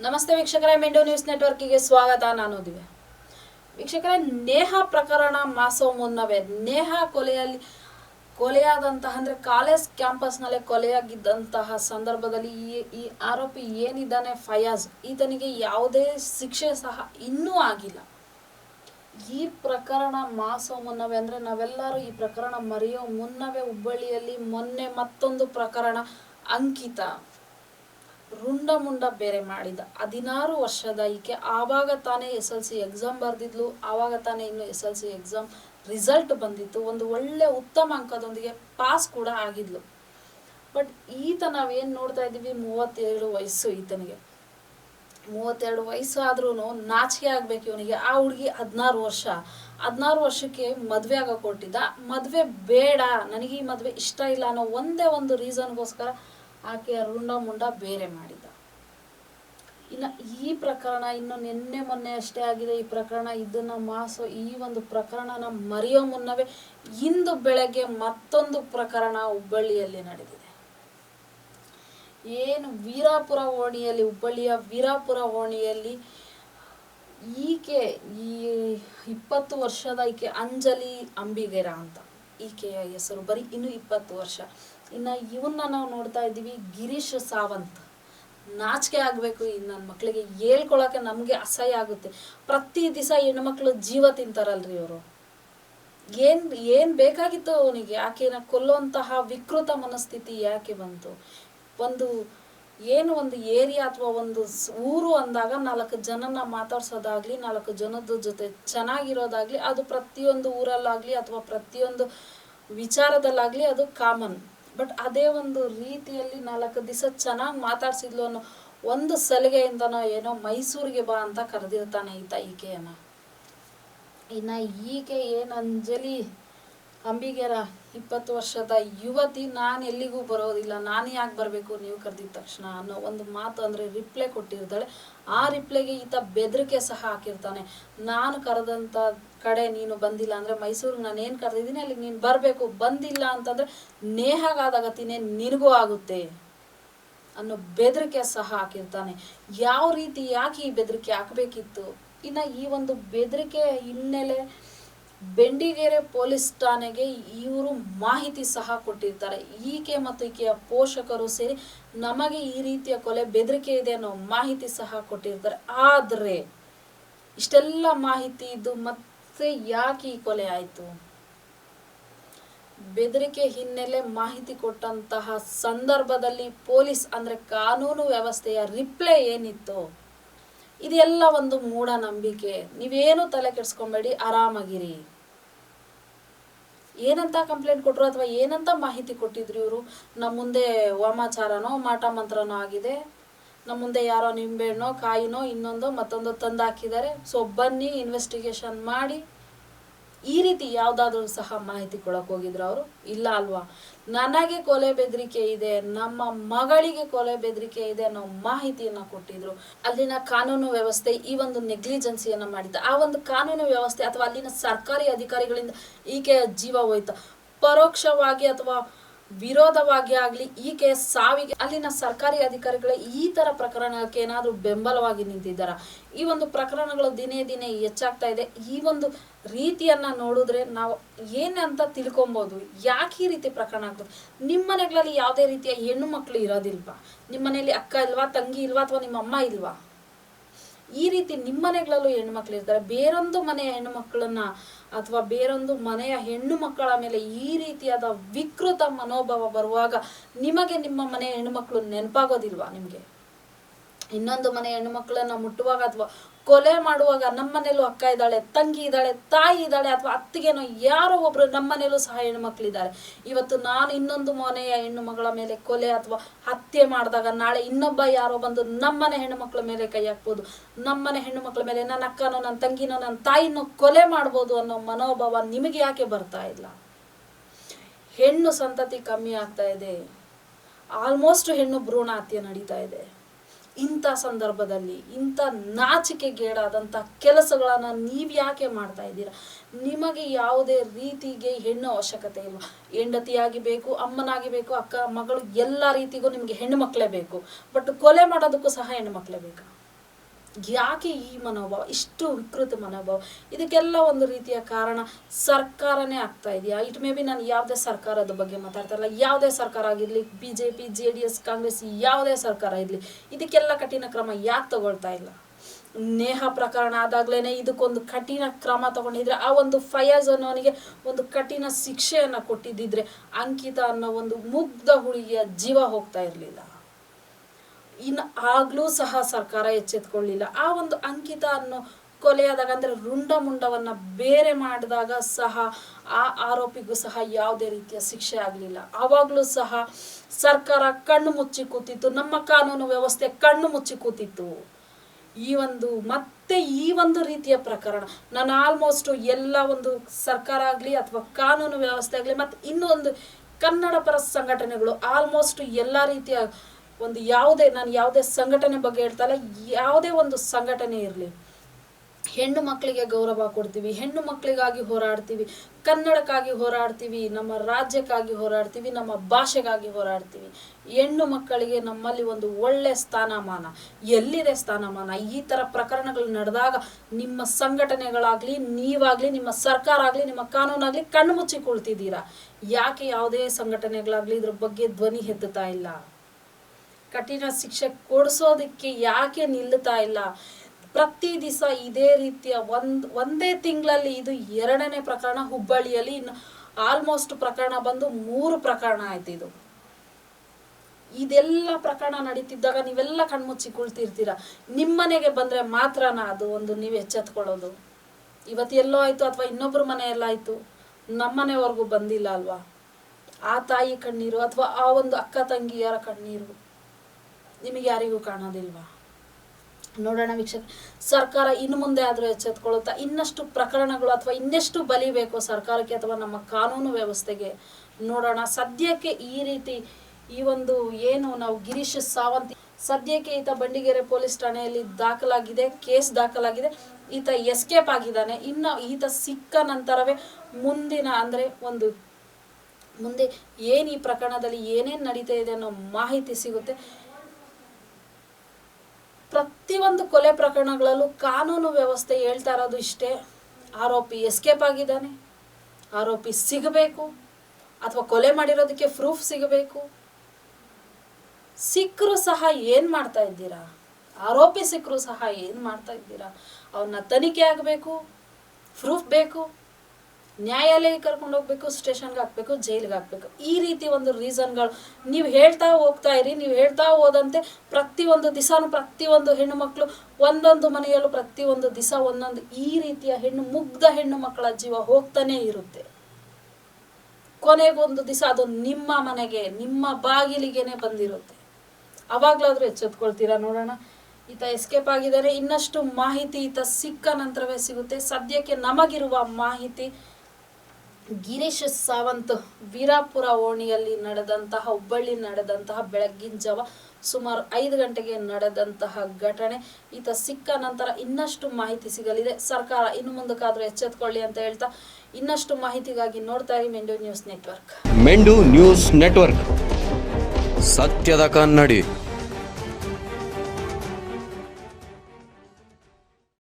ನಮಸ್ತೆ ವೀಕ್ಷಕರೇ, ಮೆಂಡೋ ನ್ಯೂಸ್ ನೆಟ್ವರ್ಕಿಗೆ ಸ್ವಾಗತ. ನಾನು ದಿವ್ಯ. ವೀಕ್ಷಕರೇ, ನೇಹ ಪ್ರಕರಣ ಮಾಸೋ ಮುನ್ನವೇ. ನೇಹ ಕೊಲೆಯಲ್ಲಿ, ಕೊಲೆಯಾದಂತಹ, ಅಂದ್ರೆ ಕಾಲೇಜ್ ಕ್ಯಾಂಪಸ್ನಲ್ಲೇ ಕೊಲೆಯಾಗಿದ್ದಂತಹ ಸಂದರ್ಭದಲ್ಲಿ ಈ ಈ ಆರೋಪಿ ಏನಿದ್ದಾನೆ, ಫಯಾಜ್, ಈತನಿಗೆ ಯಾವುದೇ ಶಿಕ್ಷೆ ಸಹ ಇನ್ನೂ ಆಗಿಲ್ಲ. ಈ ಪ್ರಕರಣ ಮಾಸೋ ಮುನ್ನವೇ ಅಂದ್ರೆ ನಾವೆಲ್ಲರೂ ಈ ಪ್ರಕರಣ ಮರೆಯೋ ಮುನ್ನವೇ ಹುಬ್ಬಳ್ಳಿಯಲ್ಲಿ ಮೊನ್ನೆ ಮತ್ತೊಂದು ಪ್ರಕರಣ ಅಂಕಿತ. ರುಂಡ ಮುಂಡ ಬೇರೆ ಮಾಡಿದ ಹದಿನಾರು ವರ್ಷದ ಈಕೆ ಆವಾಗ ತಾನೇ ಎಸ್ ಎಲ್ ಸಿ ಎಕ್ಸಾಮ್ ಬರೆದಿದ್ಲು, ಆವಾಗ ತಾನೇ ಇನ್ನು S L C exam result ಬಂದಿತ್ತು. ಒಂದು ಒಳ್ಳೆ ಉತ್ತಮ ಅಂಕದೊಂದಿಗೆ ಪಾಸ್ ಕೂಡ ಆಗಿದ್ಲು. ಬಟ್ ಈತ ನಾವೇನು ನೋಡ್ತಾ ಇದ್ದೀವಿ? ಮೂವತ್ತೆರಡು ವಯಸ್ಸು ಈತನಿಗೆ. ಮೂವತ್ತೆರಡು ವಯಸ್ಸು ಆದ್ರೂ ನಾಚಿಕೆ ಆಗ್ಬೇಕು ಇವನಿಗೆ. ಆ ಹುಡುಗಿ ಹದಿನಾರು ವರ್ಷ. ಹದಿನಾರು ವರ್ಷಕ್ಕೆ ಮದುವೆ ಆಗ ಕೊಟ್ಟಿದ್ದ ಮದುವೆ ಬೇಡ. ನನಗೆ ಈ ಮದುವೆ ಇಷ್ಟ ಇಲ್ಲ ಅನ್ನೋ ಒಂದೇ ಒಂದು ರೀಸನ್ಗೋಸ್ಕರ ಆಕೆಯ ರುಂಡ ಮುಂಡ ಬೇರೆ ಮಾಡಿದ. ಇನ್ನು ಈ ಪ್ರಕರಣ ಇನ್ನು ನಿನ್ನೆ ಮೊನ್ನೆ ಅಷ್ಟೇ ಆಗಿದೆ. ಈ ಪ್ರಕರಣ ಇದನ್ನ ಮಾಸೋ ಈ ಒಂದು ಪ್ರಕರಣನ ಮರೆಯೋ ಮುನ್ನವೇ ಇಂದು ಬೆಳಗ್ಗೆ ಮತ್ತೊಂದು ಪ್ರಕರಣ ಹುಬ್ಬಳ್ಳಿಯಲ್ಲಿ ನಡೆದಿದೆ. ಏನು ವೀರಾಪುರ ಓಣಿಯಲ್ಲಿ, ಹುಬ್ಬಳ್ಳಿಯ ವೀರಾಪುರ ಓಣಿಯಲ್ಲಿ ಈಕೆ ಈ ಇಪ್ಪತ್ತು ವರ್ಷದ ಈಕೆ ಅಂಜಲಿ ಅಂಬಿಗೇರ ಅಂತ. ಈಕೆಯ ಹೆಸರು ಬರೀ ಇನ್ನು ಇಪ್ಪತ್ತು ವರ್ಷ. ಇನ್ನು ಇವನ್ನ ನಾವು ನೋಡ್ತಾ ಇದ್ದೀವಿ ಗಿರೀಶ್ ಸಾವಂತ್. ನಾಚಿಕೆ ಆಗಬೇಕು ಈ ನನ್ನ ಮಕ್ಕಳಿಗೆ ಹೇಳ್ಕೊಳಕ್ಕೆ ನಮಗೆ ಅಸಹ್ಯ ಆಗುತ್ತೆ. ಪ್ರತಿ ದಿವಸ ಹೆಣ್ಮಕ್ಳು ಜೀವ ತಿಂತಾರಲ್ರಿ ಇವರು. ಏನ್ ಏನ್ ಬೇಕಾಗಿತ್ತು ಅವನಿಗೆ? ಆಕೆನ ಕೊಲ್ಲುವಂತಹ ವಿಕೃತ ಮನಸ್ಥಿತಿ ಯಾಕೆ ಬಂತು? ಒಂದು, ಏನು ಒಂದು ಏರಿಯಾ ಅಥವಾ ಒಂದು ಊರು ಅಂದಾಗ ನಾಲ್ಕು ಜನನ ಮಾತಾಡ್ಸೋದಾಗ್ಲಿ, ನಾಲ್ಕು ಜನದ ಜೊತೆ ಚೆನ್ನಾಗಿರೋದಾಗ್ಲಿ, ಅದು ಪ್ರತಿಯೊಂದು ಊರಲ್ಲಾಗ್ಲಿ ಅಥವಾ ಪ್ರತಿಯೊಂದು ವಿಚಾರದಲ್ಲಾಗ್ಲಿ ಅದು ಕಾಮನ್. ಬಟ್ ಅದೇ ಒಂದು ರೀತಿಯಲ್ಲಿ ನಾಲ್ಕು ದಿವಸ ಚೆನ್ನಾಗಿ ಮಾತಾಡ್ಸಿದ್ಲು ಅನ್ನೋ ಒಂದು ಸಲಿಗೆಯಿಂದನೋ ಏನೋ ಮೈಸೂರಿಗೆ ಬಾ ಅಂತ ಕರೆದಿರ್ತಾನೆ ಈತ ಈಕೆಯನ್ನ. ಇನ್ನ ಈಕೆ ಏನು ಅಂಜಲಿ ಅಂಬಿಗೆರ, ಇಪ್ಪತ್ತು ವರ್ಷದ ಯುವತಿ, ನಾನು ಎಲ್ಲಿಗೂ ಬರೋದಿಲ್ಲ. ನಾನು ಯಾಕೆ ಬರಬೇಕು? ನೀವು ಕರೆದಿದ ತಕ್ಷಣ ಅನ್ನೋ ಒಂದು ಮಾತು ಅಂದರೆ ರಿಪ್ಲೈ ಕೊಟ್ಟಿರ್ತಾಳೆ. ಆ ರಿಪ್ಲೈಗೆ ಈತ ಬೆದರಿಕೆ ಸಹ ಹಾಕಿರ್ತಾನೆ. ನಾನು ಕರೆದಂಥ ಕಡೆ ನೀನು ಬಂದಿಲ್ಲ ಅಂದರೆ ಮೈಸೂರಿಗೆ ನಾನು ಏನು ಕರೆದಿದ್ದೀನಿ? ಅಲ್ಲಿಗೆ ನೀನು ಬರಬೇಕು. ಬಂದಿಲ್ಲ ಅಂತಂದರೆ ಗತಿನೇ ನಿನಗೂ ಆಗುತ್ತೆ ಅನ್ನೋ ಬೆದರಿಕೆ ಸಹ ಹಾಕಿರ್ತಾನೆ. ಯಾವ ರೀತಿ ಯಾಕೆ ಈ ಬೆದರಿಕೆ ಹಾಕಬೇಕಿತ್ತು? ಇನ್ನು ಈ ಒಂದು ಬೆದರಿಕೆ ಹಿನ್ನೆಲೆ ಬೆಂಡಿಗೆರೆ ಪೊಲೀಸ್ ಠಾಣೆಗೆ ಇವರು ಮಾಹಿತಿ ಸಹ ಕೊಟ್ಟಿರ್ತಾರೆ. ಈಕೆ ಮತ್ತು ಈಕೆಯ ಪೋಷಕರು ಸೇರಿ ನಮಗೆ ಈ ರೀತಿಯ ಕೊಲೆ ಬೆದರಿಕೆ ಇದೆ ಅನ್ನೋ ಮಾಹಿತಿ ಸಹ ಕೊಟ್ಟಿರ್ತಾರೆ. ಆದರೆ ಇಷ್ಟೆಲ್ಲ ಮಾಹಿತಿ ಇದ್ದು ಮತ್ತೆ ಯಾಕೆ ಈ ಕೊಲೆ ಆಯಿತು? ಬೆದರಿಕೆ ಹಿನ್ನೆಲೆ ಮಾಹಿತಿ ಕೊಟ್ಟಂತಹ ಸಂದರ್ಭದಲ್ಲಿ ಪೊಲೀಸ್ ಅಂದರೆ ಕಾನೂನು ವ್ಯವಸ್ಥೆಯ ರಿಪ್ಲೈ ಏನಿತ್ತು ಇದೆಲ್ಲ ಒಂದು ಮೂಢನಂಬಿಕೆ ನೀವೇನು ತಲೆ ಕೆಡ್ಸ್ಕೊಂಬೇಡಿ, ಆರಾಮಾಗಿರಿ. ಏನಂತ ಕಂಪ್ಲೇಂಟ್ ಕೊಟ್ರು ಅಥವಾ ಏನಂತ ಮಾಹಿತಿ ಕೊಟ್ಟಿದ್ರು ಇವರು? ನಮ್ಮ ಮುಂದೆ ವಾಮಾಚಾರನೋ, ಮಾಟ ಮಂತ್ರನೋ ಆಗಿದೆ. ನಮ್ಮ ಮುಂದೆ ಯಾರೋ ನಿಂಬೆಹಣ್ಣೋ ಕಾಯಿನೋ ಇನ್ನೊಂದೋ ಮತ್ತೊಂದು ತಂದು ಹಾಕಿದ್ದಾರೆ ಸೊ ಬನ್ನಿ ಇನ್ವೆಸ್ಟಿಗೇಷನ್ ಮಾಡಿ. ಈ ರೀತಿ ಯಾವ್ದಾದ್ರು ಸಹ ಮಾಹಿತಿ ಕೊಡಕ್ ಹೋಗಿದ್ರು ಅವರು? ಇಲ್ಲ ಅಲ್ವಾ? ನನಗೆ ಕೊಲೆ ಬೆದರಿಕೆ ಇದೆ, ನಮ್ಮ ಮಗಳಿಗೆ ಕೊಲೆ ಬೆದರಿಕೆ ಇದೆ ಅನ್ನೋ ಮಾಹಿತಿಯನ್ನ ಕೊಟ್ಟಿದ್ರು. ಅಲ್ಲಿನ ಕಾನೂನು ವ್ಯವಸ್ಥೆ ಈ ಒಂದು ನೆಗ್ಲಿಜೆನ್ಸಿಯನ್ನ ಮಾಡಿದ್ದ ಆ ಒಂದು ಕಾನೂನು ವ್ಯವಸ್ಥೆ ಅಥವಾ ಅಲ್ಲಿನ ಸರ್ಕಾರಿ ಅಧಿಕಾರಿಗಳಿಂದ ಈಕೆಯ ಜೀವ ಹೋಯ್ತ. ಪರೋಕ್ಷವಾಗಿ ಅಥವಾ ವಿರೋಧವಾಗಿ ಆಗ್ಲಿ, ಈಕೆ ಸಾವಿಗೆ, ಅಲ್ಲಿನ ಸರ್ಕಾರಿ ಅಧಿಕಾರಿಗಳ ಈ ತರ ಪ್ರಕರಣಕ್ಕೆ ಏನಾದ್ರೂ ಬೆಂಬಲವಾಗಿ ನಿಂತಿದ್ದಾರ? ಈ ಒಂದು ಪ್ರಕರಣಗಳು ದಿನೇ ದಿನೇ ಹೆಚ್ಚಾಗ್ತಾ ಇದೆ. ಈ ಒಂದು ರೀತಿಯನ್ನ ನೋಡಿದ್ರೆ ನಾವು ಏನಂತ ತಿಳ್ಕೊಬೋದು. ಯಾಕೆ ಈ ರೀತಿ ಪ್ರಕರಣ ಆಗ್ತದೆ ನಿಮ್ಮ ಮನೆಗಳಲ್ಲಿ ಯಾವುದೇ ರೀತಿಯ ಹೆಣ್ಣು ಮಕ್ಕಳು ಇರೋದಿಲ್ವಾ? ನಿಮ್ಮ ಮನೆಯಲ್ಲಿ ಅಕ್ಕ ಇಲ್ವಾ, ತಂಗಿ ಇಲ್ವಾ, ಅಥವಾ ನಿಮ್ಮ ಅಮ್ಮ ಇಲ್ವಾ? ಈ ರೀತಿ ನಿಮ್ಮನೆಗಳಲ್ಲೂ ಇರ್ತಾರೆ. ಬೇರೊಂದು ಮನೆಯ ಹೆಣ್ಣು ಮಕ್ಕಳನ್ನ ಅಥವಾ ಬೇರೊಂದು ಮನೆಯ ಹೆಣ್ಣು ಮಕ್ಕಳ ಮೇಲೆ ಈ ರೀತಿಯಾದ ವಿಕೃತ ಮನೋಭಾವ ಬರುವಾಗ ನಿಮಗೆ ನಿಮ್ಮ ಮನೆಯ ಹೆಣ್ಣು ಮಕ್ಕಳು ನೆನಪಾಗೋದಿಲ್ವಾ ನಿಮಗೆ? ಇನ್ನೊಂದು ಮನೆ ಹೆಣ್ಣು ಮಕ್ಕಳನ್ನ ಮುಟ್ಟುವಾಗ ಅಥವಾ ಕೊಲೆ ಮಾಡುವಾಗ ನಮ್ಮನೇಲೂ ಅಕ್ಕ ಇದ್ದಾಳೆ, ತಂಗಿ ಇದ್ದಾಳೆ, ತಾಯಿ ಇದ್ದಾಳೆ ಅಥವಾ ಅತ್ತಿಗೆನೋ ಯಾರೋ ಒಬ್ರು ನಮ್ಮನೇಲೂ ಸಹ ಹೆಣ್ಣು ಮಕ್ಕಳಿದ್ದಾರೆ ಇವತ್ತು ನಾನು ಇನ್ನೊಂದು ಮನೆಯ ಹೆಣ್ಣು ಮಗಳ ಮೇಲೆ ಕೊಲೆ ಅಥವಾ ಹತ್ಯೆ ಮಾಡಿದಾಗ ನಾಳೆ ಇನ್ನೊಬ್ಬ ಯಾರೋ ಬಂದು ನಮ್ಮನೆ ಹೆಣ್ಣು ಮಕ್ಕಳ ಮೇಲೆ ಕೈ ಹಾಕ್ಬೋದು. ನಮ್ಮನೆ ಹೆಣ್ಣು ಮಕ್ಕಳ ಮೇಲೆ ನನ್ನ ಅಕ್ಕನೋ, ನನ್ನ ತಂಗಿನೋ, ನನ್ನ ತಾಯಿನೋ ಕೊಲೆ ಮಾಡ್ಬೋದು ಅನ್ನೋ ಮನೋಭಾವ ನಿಮಗೆ ಯಾಕೆ ಬರ್ತಾ ಇಲ್ಲ? ಹೆಣ್ಣು ಸಂತತಿ ಕಮ್ಮಿ ಆಗ್ತಾ ಇದೆ. ಆಲ್ಮೋಸ್ಟ್ ಹೆಣ್ಣು ಭ್ರೂಣ ಹತ್ಯೆ ನಡೀತಾ ಇದೆ. ಇಂಥ ಸಂದರ್ಭದಲ್ಲಿ, ಇಂಥ ನಾಚಿಕೆಗೇಡಾದಂಥ ಕೆಲಸಗಳನ್ನು ನೀವು ಯಾಕೆ ಮಾಡ್ತಾ ಇದ್ದೀರಾ? ನಿಮಗೆ ಯಾವುದೇ ರೀತಿಗೆ ಹೆಣ್ಣು ಅವಶ್ಯಕತೆ ಇಲ್ಲ. ಹೆಂಡತಿಯಾಗಿ ಬೇಕು, ಅಮ್ಮನಾಗಿ ಬೇಕು, ಅಕ್ಕ, ಮಗಳು, ಎಲ್ಲ ರೀತಿಗೂ ನಿಮಗೆ ಹೆಣ್ಣು ಮಕ್ಕಳೇ ಬೇಕು. ಬಟ್ ಕೊಲೆ ಮಾಡೋದಕ್ಕೂ ಸಹ ಹೆಣ್ಣು ಮಕ್ಕಳೇ ಬೇಕಾ? ಯಾಕೆ ಈ ಮನೋಭಾವ, ಇಷ್ಟು ವಿಕೃತ ಮನೋಭಾವ? ಇದಕ್ಕೆಲ್ಲ ಒಂದು ರೀತಿಯ ಕಾರಣ ಸರ್ಕಾರನೇ ಆಗ್ತಾ ಇದೆಯಾ? ಇಟ್ ಮೇ ಬಿ ನಾನು ಯಾವುದೇ ಸರ್ಕಾರದ ಬಗ್ಗೆ ಮಾತಾಡ್ತಾ ಇಲ್ಲ. ಯಾವುದೇ ಸರ್ಕಾರ ಆಗಿರಲಿ B J P J D S Congress, ಯಾವುದೇ ಸರ್ಕಾರ ಇರಲಿ, ಇದಕ್ಕೆಲ್ಲ ಕಠಿಣ ಕ್ರಮ ಯಾಕೆ ತಗೊಳ್ತಾ ಇಲ್ಲ? ನೇಹ ಪ್ರಕರಣ ಆದಾಗ್ಲೇನೆ ಇದಕ್ಕೊಂದು ಕಠಿಣ ಕ್ರಮ ತಗೊಂಡಿದ್ರೆ, ಆ ಒಂದು ಫಯಾಜ್ ಅನ್ನೋನಿಗೆ ಒಂದು ಕಠಿಣ ಶಿಕ್ಷೆಯನ್ನ ಕೊಟ್ಟಿದ್ದಿದ್ರೆ, ಅಂಕಿತ ಅನ್ನೋ ಒಂದು ಮುಗ್ಧ ಹುಡುಗಿಯ ಜೀವ ಹೋಗ್ತಾ ಇರಲಿಲ್ಲ. ಇನ್ನು ಆಗ್ಲೂ ಸಹ ಸರ್ಕಾರ ಎಚ್ಚೆತ್ಕೊಳ್ಳಿಲ್ಲ. ಆ ಒಂದು ಅಂಕಿತ ಅನ್ನೋ ಕೊಲೆಯಾದಾಗ ಅಂದ್ರೆ ರುಂಡ ಮುಂಡವನ್ನ ಬೇರೆ ಮಾಡಿದಾಗ ಸಹ ಆ ಆರೋಪಿಗೂ ಸಹ ಯಾವುದೇ ರೀತಿಯ ಶಿಕ್ಷೆ ಆಗಲಿಲ್ಲ. ಆವಾಗಲೂ ಸಹ ಸರ್ಕಾರ ಕಣ್ಣು ಮುಚ್ಚಿ ಕೂತಿತ್ತು. ನಮ್ಮ ಕಾನೂನು ವ್ಯವಸ್ಥೆ ಕಣ್ಣು ಮುಚ್ಚಿ ಕೂತಿತ್ತು. ಈ ಒಂದು ಮತ್ತೆ ಈ ಒಂದು ರೀತಿಯ ಪ್ರಕರಣ. ನಾನು ಆಲ್ಮೋಸ್ಟ್ ಎಲ್ಲ ಒಂದು ಸರ್ಕಾರ ಆಗಲಿ ಅಥವಾ ಕಾನೂನು ವ್ಯವಸ್ಥೆ ಆಗಲಿ ಮತ್ತೆ ಇನ್ನೊಂದು ಕನ್ನಡ ಪರ ಸಂಘಟನೆಗಳು ಆಲ್ಮೋಸ್ಟ್ ಎಲ್ಲ ರೀತಿಯ ಒಂದು ಯಾವುದೇ, ನಾನು ಯಾವುದೇ ಸಂಘಟನೆ ಬಗ್ಗೆ ಹೇಳ್ತಾ ಇಲ್ಲ ಯಾವುದೇ ಒಂದು ಸಂಘಟನೆ ಇರಲಿ. ಹೆಣ್ಣು ಮಕ್ಕಳಿಗೆ ಗೌರವ ಕೊಡ್ತೀವಿ, ಹೆಣ್ಣು ಮಕ್ಕಳಿಗಾಗಿ ಹೋರಾಡ್ತೀವಿ, ಕನ್ನಡಕ್ಕಾಗಿ ಹೋರಾಡ್ತೀವಿ, ನಮ್ಮ ರಾಜ್ಯಕ್ಕಾಗಿ ಹೋರಾಡ್ತೀವಿ, ನಮ್ಮ ಭಾಷೆಗಾಗಿ ಹೋರಾಡ್ತೀವಿ. ಹೆಣ್ಣು ಮಕ್ಕಳಿಗೆ ನಮ್ಮಲ್ಲಿ ಒಂದು ಒಳ್ಳೆ ಸ್ಥಾನಮಾನ, ಎಲ್ಲಿದೆ ಸ್ಥಾನಮಾನ? ಈ ಥರ ಪ್ರಕರಣಗಳು ನಡೆದಾಗ ನಿಮ್ಮ ಸಂಘಟನೆಗಳಾಗಲಿ, ನೀವಾಗಲಿ, ನಿಮ್ಮ ಸರ್ಕಾರ ಆಗಲಿ ನಿಮ್ಮ ಕಾನೂನಾಗಲಿ ಕಣ್ಮುಚ್ಚಿಕೊಳ್ತಿದ್ದೀರಾ ಯಾಕೆ ಯಾವುದೇ ಸಂಘಟನೆಗಳಾಗಲಿ ಇದ್ರ ಬಗ್ಗೆ ಧ್ವನಿ ಎತ್ತುತ್ತಾ ಇಲ್ಲ? ಕಠಿಣ ಶಿಕ್ಷೆ ಕೊಡಿಸೋದಕ್ಕೆ ಯಾಕೆ ನಿಲ್ಲುತ್ತಾ ಇಲ್ಲ? ಪ್ರತಿ ದಿವಸ ಇದೇ ರೀತಿಯ ಒಂದ್, ಒಂದೇ ತಿಂಗಳಲ್ಲಿ ಇದು ಎರಡನೇ ಪ್ರಕರಣ ಹುಬ್ಬಳ್ಳಿಯಲ್ಲಿ ಇನ್ನು ಆಲ್ಮೋಸ್ಟ್ ಪ್ರಕರಣ ಬಂದು ಮೂರು ಪ್ರಕರಣ ಆಯ್ತು ಇದು. ಇದೆಲ್ಲ ಪ್ರಕರಣ ನಡೀತಿದ್ದಾಗ ನೀವೆಲ್ಲ ಕಣ್ಮುಚ್ಚಿ ಕುಳ್ತಿರ್ತೀರ ನಿಮ್ಮನೆಗೆ ಬಂದ್ರೆ ಮಾತ್ರನ ಅದು ಒಂದು ನೀವು ಎಚ್ಚೆತ್ಕೊಳ್ಳೋದು? ಇವತ್ತು ಎಲ್ಲೋ ಆಯ್ತು ಅಥವಾ ಇನ್ನೊಬ್ರ ಮನೆಯಲ್ಲಾಯ್ತು ನಮ್ಮನೆವರೆಗೂ ಬಂದಿಲ್ಲ ಅಲ್ವಾ? ಆ ತಾಯಿ ಕಣ್ಣೀರು ಅಥವಾ ಆ ಒಂದು ಅಕ್ಕ ತಂಗಿಯರ ಕಣ್ಣೀರು? ನಿಮಗೆ ಯಾರಿಗೂ ಕಾಣೋದಿಲ್ವಾ? ನೋಡೋಣ ವೀಕ್ಷಕ, ಸರ್ಕಾರ ಇನ್ನು ಮುಂದೆ ಆದರೂ ಎಚ್ಚೆತ್ಕೊಳ್ಳುತ್ತಾ ಇನ್ನಷ್ಟು ಪ್ರಕರಣಗಳು ಅಥವಾ ಇನ್ನೆಷ್ಟು ಬಲಿಬೇಕು ಸರ್ಕಾರಕ್ಕೆ ಅಥವಾ ನಮ್ಮ ಕಾನೂನು ವ್ಯವಸ್ಥೆಗೆ ನೋಡೋಣ. ಸದ್ಯಕ್ಕೆ ಈ ರೀತಿ ಈ ಒಂದು ಏನು ನಾವು ಗಿರೀಶ್ ಸಾವಂತ್, ಸದ್ಯಕ್ಕೆ ಈತ ಬಂಡಿಗೆರೆ ಪೊಲೀಸ್ ಠಾಣೆಯಲ್ಲಿ ದಾಖಲಾಗಿದೆ, ಕೇಸ್ ದಾಖಲಾಗಿದೆ. ಈತ ಎಸ್ಕೇಪ್ ಆಗಿದ್ದಾನೆ. ಇನ್ನು ಈತ ಸಿಕ್ಕ ನಂತರವೇ ಮುಂದಿನ ಅಂದರೆ ಒಂದು ಮುಂದೆ ಏನು ಈ ಪ್ರಕರಣದಲ್ಲಿ ಏನೇನು ನಡೀತಾ ಇದೆ ಅನ್ನೋ ಮಾಹಿತಿ ಸಿಗುತ್ತೆ. ಪ್ರತಿಯೊಂದು ಕೊಲೆ ಪ್ರಕರಣಗಳಲ್ಲೂ ಕಾನೂನು ವ್ಯವಸ್ಥೆ ಹೇಳ್ತಾ ಇರೋದು ಇಷ್ಟೇ. ಆರೋಪಿ ಎಸ್ಕೇಪ್ ಆಗಿದ್ದಾನೆ. ಆರೋಪಿ ಸಿಗಬೇಕು ಅಥವಾ ಕೊಲೆ ಮಾಡಿರೋದಕ್ಕೆ ಪ್ರೂಫ್ ಸಿಗಬೇಕು. ಸಿಕ್ಕರು ಸಹ ಏನ್ ಮಾಡ್ತಾ ಇದ್ದೀರಾ? ಆರೋಪಿ ಸಿಕ್ಕರು ಸಹ ಏನ್ ಮಾಡ್ತಾ ಇದ್ದೀರಾ? ಅವನ್ನ ತನಿಖೆ ಆಗಬೇಕು ಪ್ರೂಫ್ ಬೇಕು. ನ್ಯಾಯಾಲಯಕ್ಕೆ ಕರ್ಕೊಂಡು ಹೋಗ್ಬೇಕು, ಸ್ಟೇಷನ್ಗೆ ಹಾಕ್ಬೇಕು, ಜೈಲಿಗೆ ಹಾಕ್ಬೇಕು. ಈ ರೀತಿ ಒಂದು ರೀಸನ್ಗಳು ನೀವು ಹೇಳ್ತಾ ಹೋಗ್ತಾ ಇರಿ, ನೀವು ಹೇಳ್ತಾ ಹೋದಂತೆ ಪ್ರತಿಯೊಂದು ದಿವಸನೂ ಪ್ರತಿಯೊಂದು ಹೆಣ್ಣು ಮಕ್ಕಳು ಒಂದೊಂದು ಮನೆಯಲ್ಲೂ ಪ್ರತಿಯೊಂದು ದಿವಸ ಒಂದೊಂದು ಈ ರೀತಿಯ ಹೆಣ್ಣು, ಮುಗ್ಧ ಹೆಣ್ಣು ಮಕ್ಕಳ ಜೀವ ಹೋಗ್ತಾನೆ ಇರುತ್ತೆ. ಕೊನೆಗೊಂದು ದಿವಸ ಅದು ನಿಮ್ಮ ಮನೆಗೆ, ನಿಮ್ಮ ಬಾಗಿಲಿಗೆನೆ ಬಂದಿರುತ್ತೆ. ಅವಾಗ್ಲಾದ್ರೂ ಎಚ್ಚೆತ್ಕೊಳ್ತೀರಾ ನೋಡೋಣ. ಈತ ಎಸ್ಕೇಪ್ ಆಗಿದ್ದಾರೆ. ಇನ್ನಷ್ಟು ಮಾಹಿತಿ ಈತ ಸಿಕ್ಕ ನಂತರವೇ ಸಿಗುತ್ತೆ. ಸದ್ಯಕ್ಕೆ ನಮಗಿರುವ ಮಾಹಿತಿ ಗಿರೀಶ್ ಸಾವಂತ್ ವೀರಾಪುರ ಓಣಿಯಲ್ಲಿ ನಡೆದಂತಹ, ಹುಬ್ಬಳ್ಳಿ ನಡೆದಂತಹ ಬೆಳಗ್ಗಿನ ಜಾವ ಸುಮಾರು ಐದು ಗಂಟೆಗೆ ನಡೆದಂತಹ ಘಟನೆ. ಈತ ಸಿಕ್ಕ ನಂತರ ಇನ್ನಷ್ಟು ಮಾಹಿತಿ ಸಿಗಲಿದೆ. ಸರ್ಕಾರ ಇನ್ನು ಮುಂದಕ್ಕಾದ್ರೂ ಎಚ್ಚೆತ್ಕೊಳ್ಳಿ ಅಂತ ಹೇಳ್ತಾ ಇನ್ನಷ್ಟು ಮಾಹಿತಿಗಾಗಿ ನೋಡ್ತಾ ಇರಿ Mendu news network. Mendu news network. ಸತ್ಯದ ಕನ್ನಡಿ.